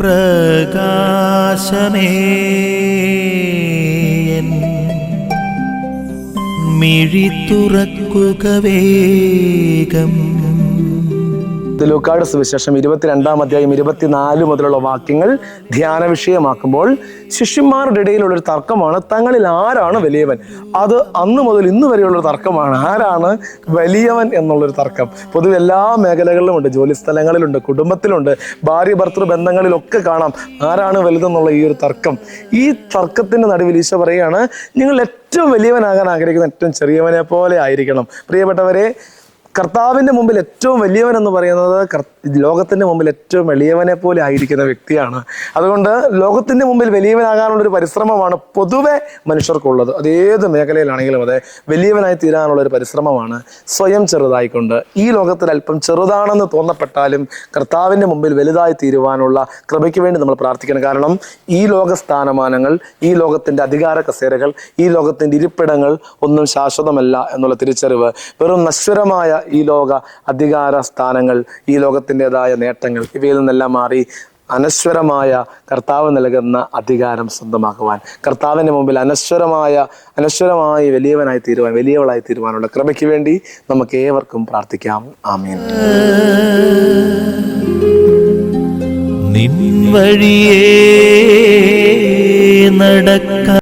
പ്രകാശമേ. മിഴി തുറക്കുക വേഗം. ലൂക്കാട് സുവിശേഷം ഇരുപത്തിരണ്ടാം അധ്യായം ഇരുപത്തിനാല് മുതലുള്ള വാക്യങ്ങൾ ധ്യാന വിഷയമാക്കുമ്പോൾ ശിഷ്യന്മാരുടെ ഇടയിലുള്ള ഒരു തർക്കമാണ് തങ്ങളിൽ ആരാണ് വലിയവൻ? അത് അന്ന് മുതൽ ഇന്ന് വരെയുള്ള തർക്കമാണ്. ആരാണ് വലിയവൻ എന്നുള്ളൊരു തർക്കം. പൊതുവെ എല്ലാ മേഖലകളിലുമുണ്ട് ജോലി സ്ഥലങ്ങളിലുണ്ട് കുടുംബത്തിലുണ്ട് ഭാര്യ ഭർത്തൃ ബന്ധങ്ങളിലൊക്കെ കാണാം ആരാണ് വലുതെന്നുള്ള ഈ ഒരു തർക്കം. ഈ തർക്കത്തിന്റെ നടുവിൽ ഈശോ പറയുകയാണ് നിങ്ങൾ ഏറ്റവും വലിയവനാകാൻ ആഗ്രഹിക്കുന്ന ഏറ്റവും ചെറിയവനെ പോലെ ആയിരിക്കണം. പ്രിയപ്പെട്ടവരെ കർത്താവിന്റെ മുമ്പിൽ ഏറ്റവും വലിയവൻ എന്ന് പറയുന്നത് ലോകത്തിന്റെ മുമ്പിൽ ഏറ്റവും വലിയവനെ പോലെ ആയിരിക്കുന്ന വ്യക്തിയാണ്. അതുകൊണ്ട് ലോകത്തിന്റെ മുമ്പിൽ വലിയവനാകാനുള്ള ഒരു പരിശ്രമമാണ് പൊതുവെ മനുഷ്യർക്കുള്ളത്. അത് ഏത് മേഖലയിലാണെങ്കിലും അതെ വലിയവനായി തീരാനുള്ള ഒരു പരിശ്രമമാണ് സ്വയം ചെറുതായിക്കൊണ്ട്. ഈ ലോകത്തിൽ അല്പം ചെറുതാണെന്ന് തോന്നപ്പെട്ടാലും കർത്താവിന്റെ മുമ്പിൽ വലുതായി തീരുവാനുള്ള കൃപയ്ക്ക് വേണ്ടി നമ്മൾ പ്രാർത്ഥിക്കണം. കാരണം ഈ ലോക സ്ഥാനമാനങ്ങൾ ഈ ലോകത്തിന്റെ അധികാര കസേരകൾ ഈ ലോകത്തിന്റെ ഇരിപ്പിടങ്ങൾ ഒന്നും ശാശ്വതമല്ല എന്നുള്ള തിരിച്ചറിവ് വെറും നശ്വരമായ ഈ ലോക അധികാര സ്ഥാനങ്ങൾ ഈ ലോകത്തിന്റെതായ നേട്ടങ്ങൾ ഇവയിൽ നിന്നെല്ലാം മാറി അനശ്വരമായ കർത്താവ് നൽകുന്ന അധികാരം സ്വന്തമാക്കുവാൻ കർത്താവിന്റെ മുമ്പിൽ അനശ്വരമായ അനശ്വരമായി വലിയവനായി തീരുവാൻ വലിയവളായി തീരുവാനുള്ള കൃപയ്ക്ക് വേണ്ടി നമുക്ക് ഏവർക്കും പ്രാർത്ഥിക്കാം. ആമീൻ. നിൻ നടക്ക